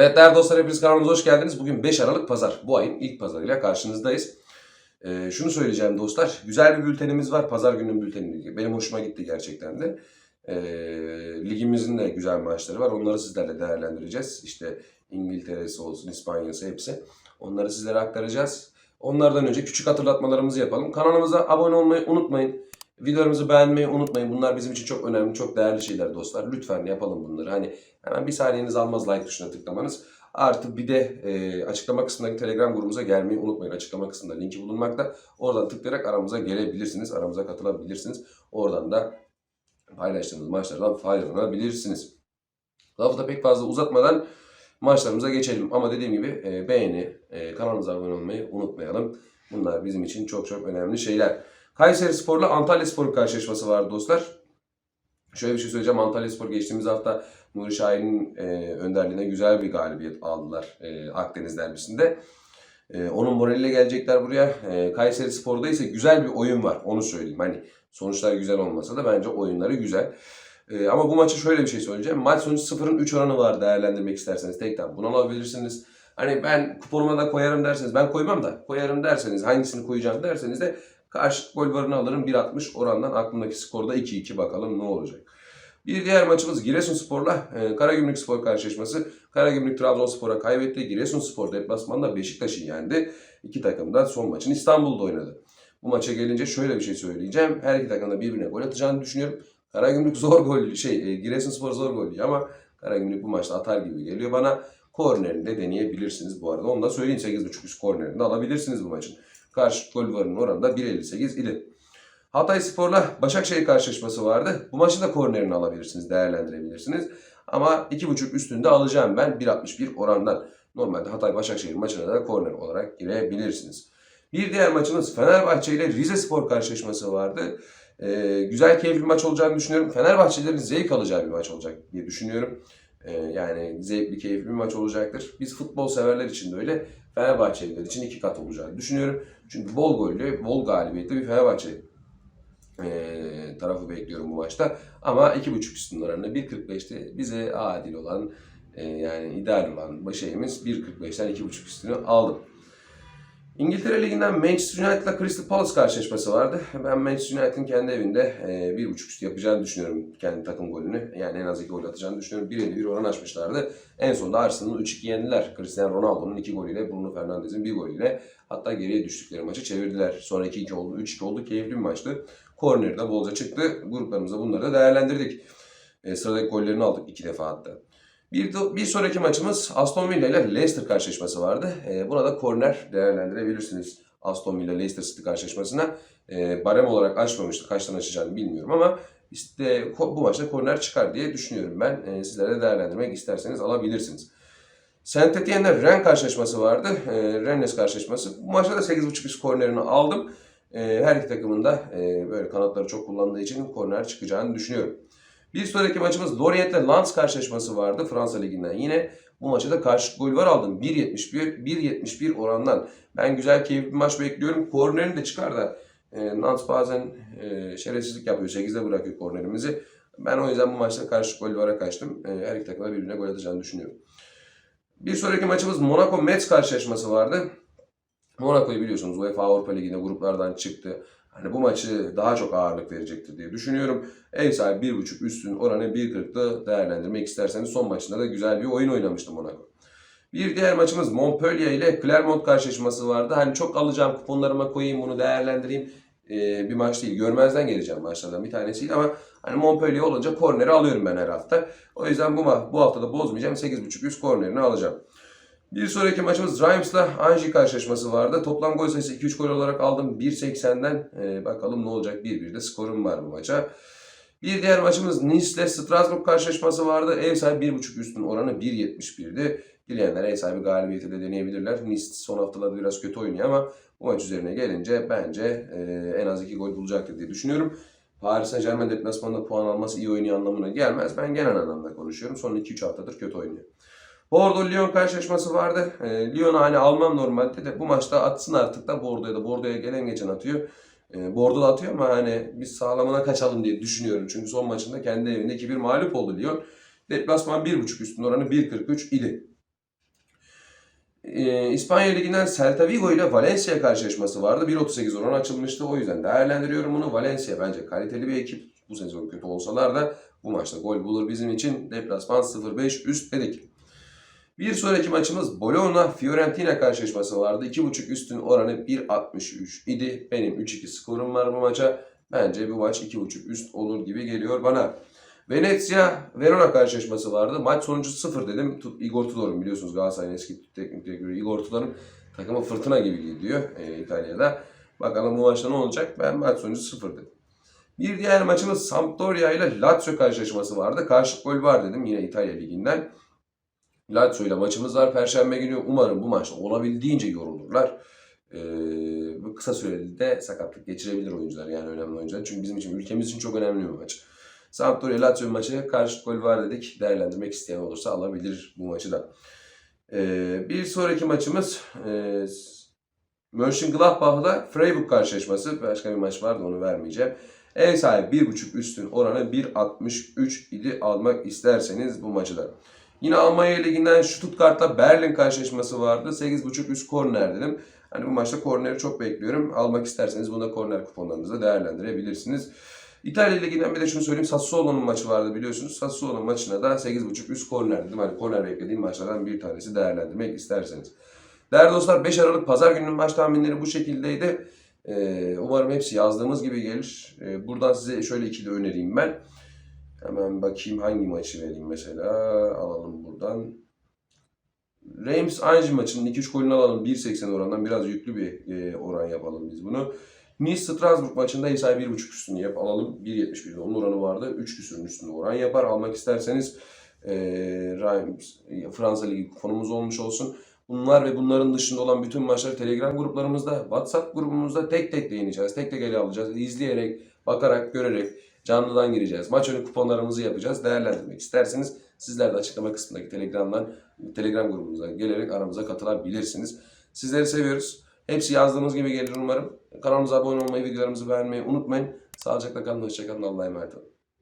Evet değerli dostlar hepiniz kanalımıza hoş geldiniz. Bugün 5 Aralık Pazar. Bu ayın ilk pazarıyla karşınızdayız. Ee, şunu söyleyeceğim dostlar. Güzel bir bültenimiz var. Pazar günün bülteni. Benim hoşuma gitti gerçekten de. Ee, ligimizin de güzel maçları var. Onları sizlerle değerlendireceğiz. İşte İngiltere'si olsun, İspanya'sı hepsi. Onları sizlere aktaracağız. Onlardan önce küçük hatırlatmalarımızı yapalım. Kanalımıza abone olmayı unutmayın. Videolarımızı beğenmeyi unutmayın. Bunlar bizim için çok önemli, çok değerli şeyler dostlar. Lütfen yapalım bunları. Hani hemen bir saniyeniz almaz like tuşuna tıklamanız. Artı bir de e, açıklama kısmındaki Telegram grubumuza gelmeyi unutmayın. Açıklama kısmında linki bulunmakta. Oradan tıklayarak aramıza gelebilirsiniz. Aramıza katılabilirsiniz. Oradan da paylaştığımız maçlardan faydalanabilirsiniz. Lafı da pek fazla uzatmadan maçlarımıza geçelim. Ama dediğim gibi e, beğeni, e, kanalımıza abone olmayı unutmayalım. Bunlar bizim için çok çok önemli şeyler. Kayseri Spor'la Antalya Spor karşılaşması var dostlar. Şöyle bir şey söyleyeceğim. Antalya Spor geçtiğimiz hafta Nuri Şahin'in e, önderliğine güzel bir galibiyet aldılar e, Akdeniz derbisinde. E, onun moraliyle gelecekler buraya. E, Kayseri Spor'da ise güzel bir oyun var. Onu söyleyeyim. Hani sonuçlar güzel olmasa da bence oyunları güzel. E, ama bu maçı şöyle bir şey söyleyeceğim. Maç sonucu 0'ın 3 oranı var değerlendirmek isterseniz. Tekten bunu alabilirsiniz. Hani ben kuponuma da koyarım derseniz, ben koymam da koyarım derseniz, hangisini koyacağım derseniz de karşı gol varını alırım 1.60 orandan aklımdaki skorda 2-2 bakalım ne olacak. Bir diğer maçımız Giresunspor'la e, Karagümrük Spor karşılaşması. Karagümrük Trabzonspor'a kaybetti. Giresunspor deplasmanda Beşiktaş'ı yendi. İki takım da son maçını İstanbul'da oynadı. Bu maça gelince şöyle bir şey söyleyeceğim. Her iki takım da birbirine gol atacağını düşünüyorum. Karagümrük zor gol, şey e, Giresunspor zor gol ama Karagümrük bu maçta atar gibi geliyor bana. Kornerini de deneyebilirsiniz bu arada. Onu da söyleyeyim 8.5 üst kornerini de alabilirsiniz bu maçın. Karşı gol varının oranı da 1.58 idi. Hatay Spor'la Başakşehir karşılaşması vardı. Bu maçın da kornerini alabilirsiniz, değerlendirebilirsiniz. Ama 2.5 üstünde alacağım ben 1.61 orandan. Normalde Hatay Başakşehir maçına da korner olarak girebilirsiniz. Bir diğer maçımız Fenerbahçe ile Rize Spor karşılaşması vardı. Ee, güzel keyifli bir maç olacağını düşünüyorum. Fenerbahçelilerin zevk alacağı bir maç olacak diye düşünüyorum. Ee, yani zevkli, keyifli bir maç olacaktır. Biz futbol severler için de öyle. Fenerbahçeliler için iki kat olacağını düşünüyorum. Çünkü bol gollü, bol galibiyetli bir Fenerbahçe e, tarafı bekliyorum bu maçta. Ama 2.5 üstün oranı 1.45'te bize adil olan e, yani ideal olan şeyimiz 1.45'ten 2.5 üstünü aldım. İngiltere Ligi'nden Manchester United ile Crystal Palace karşılaşması vardı. Ben Manchester United'ın kendi evinde e, 1.5 üstü yapacağını düşünüyorum kendi takım golünü. Yani en az 2 gol atacağını düşünüyorum. 1.51 oran açmışlardı. En sonunda Arsenal'ı 3-2 yendiler. Cristiano Ronaldo'nun 2 golüyle, Bruno Fernandes'in 1 golüyle. Hatta geriye düştükleri maçı çevirdiler. Sonra 2-2 oldu, 3-2 oldu. Keyifli bir maçtı. Korner de bolca çıktı. Gruplarımızda bunları da değerlendirdik. E, sıradaki gollerini aldık iki defa hatta. Bir, bir sonraki maçımız Aston Villa ile Leicester karşılaşması vardı. E, buna da korner değerlendirebilirsiniz. Aston Villa Leicester City karşılaşmasına. E, barem olarak açmamıştı. Kaçtan açacağını bilmiyorum ama işte bu maçta korner çıkar diye düşünüyorum ben. E, sizlere de değerlendirmek isterseniz alabilirsiniz. Saint Etienne'le Rennes karşılaşması vardı. E, Rennes karşılaşması. Bu maçta da 8.5 üst kornerini aldım. E, her iki takımın da e, böyle kanatları çok kullandığı için korner çıkacağını düşünüyorum. Bir sonraki maçımız Lorient Lens karşılaşması vardı Fransa Ligi'nden. Yine bu maçta da karşı gol var aldım. 1.71 1.71 orandan. Ben güzel keyifli bir maç bekliyorum. Kornerini de çıkar da e, Lens bazen e, şerefsizlik yapıyor. 8'de bırakıyor kornerimizi. Ben o yüzden bu maçta karşı gol vara kaçtım. E, her iki takım da birbirine gol atacağını düşünüyorum. Bir sonraki maçımız Monaco Metz karşılaşması vardı. Monaco'yu biliyorsunuz UEFA Avrupa Ligi'nde gruplardan çıktı. Hani bu maçı daha çok ağırlık verecektir diye düşünüyorum. Ev sahibi 1.5 üstün oranı 1.40'da değerlendirmek isterseniz son maçında da güzel bir oyun oynamıştı Monaco. Bir diğer maçımız Montpellier ile Clermont karşılaşması vardı. Hani çok alacağım kuponlarıma koyayım bunu değerlendireyim. Ee, bir maç değil. Görmezden geleceğim maçlardan bir tanesiydi ama hani Montpellier olunca korneri alıyorum ben her hafta. O yüzden bu, bu hafta da bozmayacağım. 8.5 üst kornerini alacağım. Bir sonraki maçımız Reims'la Anji karşılaşması vardı. Toplam gol sayısı 2-3 gol olarak aldım. 1.80'den Ee, bakalım ne olacak. 1-1'de skorum var bu maça. Bir diğer maçımız Nice ile Strasbourg karşılaşması vardı. Ev sahibi 1.5 üstün oranı 1.71'di. Dileyenler ev sahibi galibiyeti de deneyebilirler. Nice son haftalarda biraz kötü oynuyor ama bu maç üzerine gelince bence e, en az 2 gol bulacaktır diye düşünüyorum. Paris Saint Germain deplasmanında puan alması iyi oynuyor anlamına gelmez. Ben genel anlamda konuşuyorum. Son 2-3 haftadır kötü oynuyor. Bordeaux-Lyon karşılaşması vardı. E, Lyon'u hani almam normalde de bu maçta atsın artık da Bordeaux'a da. Bordeaux'a gelen geçen atıyor. E, Bordeaux da atıyor ama hani biz sağlamına kaçalım diye düşünüyorum. Çünkü son maçında kendi evinde 2-1 mağlup oldu Lyon. Deplasman 1.5 üstün oranı 1.43 idi. Ee, İspanya Ligi'nden Celta Vigo ile Valencia karşılaşması vardı. 1.38 oran açılmıştı. O yüzden değerlendiriyorum bunu. Valencia bence kaliteli bir ekip. Bu sezon kötü olsalar da bu maçta gol bulur bizim için. Deplasman 0-5 üst dedik. Bir sonraki maçımız Bologna Fiorentina karşılaşması vardı. 2.5 üstün oranı 1.63 idi. Benim 3-2 skorum var bu maça. Bence bu maç 2.5 üst olur gibi geliyor bana. Venezia Verona karşılaşması vardı. Maç sonucu 0 dedim. Igor Tudor'un biliyorsunuz Galatasaray'ın eski teknik direktörü Igor Tudor'un takımı fırtına gibi gidiyor e, İtalya'da. Bakalım bu maçta ne olacak? Ben maç sonucu 0 dedim. Bir diğer maçımız Sampdoria ile Lazio karşılaşması vardı. Karşılık gol var dedim yine İtalya Ligi'nden. Lazio ile maçımız var Perşembe günü. Umarım bu maçta olabildiğince yorulurlar. Ee, kısa sürede de sakatlık geçirebilir oyuncular yani önemli oyuncular. Çünkü bizim için ülkemiz için çok önemli bir maç. Sampdoria Lazio maçı karşılık gol var dedik. Değerlendirmek isteyen olursa alabilir bu maçı da. Ee, bir sonraki maçımız e, Mönchengladbach'la Freiburg karşılaşması. Başka bir maç vardı onu vermeyeceğim. Ev sahibi 1.5 üstün oranı 1.63 idi almak isterseniz bu maçı da. Yine Almanya Ligi'nden Stuttgart'la Berlin karşılaşması vardı. 8.5 üst korner dedim. Hani bu maçta korneri çok bekliyorum. Almak isterseniz bunu da korner kuponlarınızda değerlendirebilirsiniz. İtalya Ligi'nden bir de şunu söyleyeyim. Sassuolo'nun maçı vardı biliyorsunuz. Sassuolo maçına da 8.5 üst korner dedim. Hani korner beklediğim maçlardan bir tanesi değerlendirmek isterseniz. Değerli dostlar 5 Aralık Pazar gününün maç tahminleri bu şekildeydi. Ee, umarım hepsi yazdığımız gibi gelir. Ee, buradan size şöyle iki de önereyim ben. Hemen bakayım hangi maçı vereyim mesela. Alalım buradan. Reims Anji maçının 2-3 golünü alalım. 1.80 orandan biraz yüklü bir e, oran yapalım biz bunu. Nice Strasbourg maçında sahibi 1.5 üstünü yap alalım. 1.71'de onun oranı vardı. 3 küsürün üstünde oran yapar. Almak isterseniz e, Reims Fransa Ligi kuponumuz olmuş olsun. Bunlar ve bunların dışında olan bütün maçları Telegram gruplarımızda, WhatsApp grubumuzda tek tek değineceğiz. Tek tek ele alacağız. İzleyerek, bakarak, görerek canlıdan gireceğiz. Maç önü kuponlarımızı yapacağız. Değerlendirmek isterseniz sizler de açıklama kısmındaki Telegram'dan, Telegram grubumuza gelerek aramıza katılabilirsiniz. Sizleri seviyoruz. Hepsi yazdığımız gibi gelir umarım. Kanalımıza abone olmayı, videolarımızı beğenmeyi unutmayın. Sağlıcakla kalın, hoşçakalın. Allah'a emanet olun.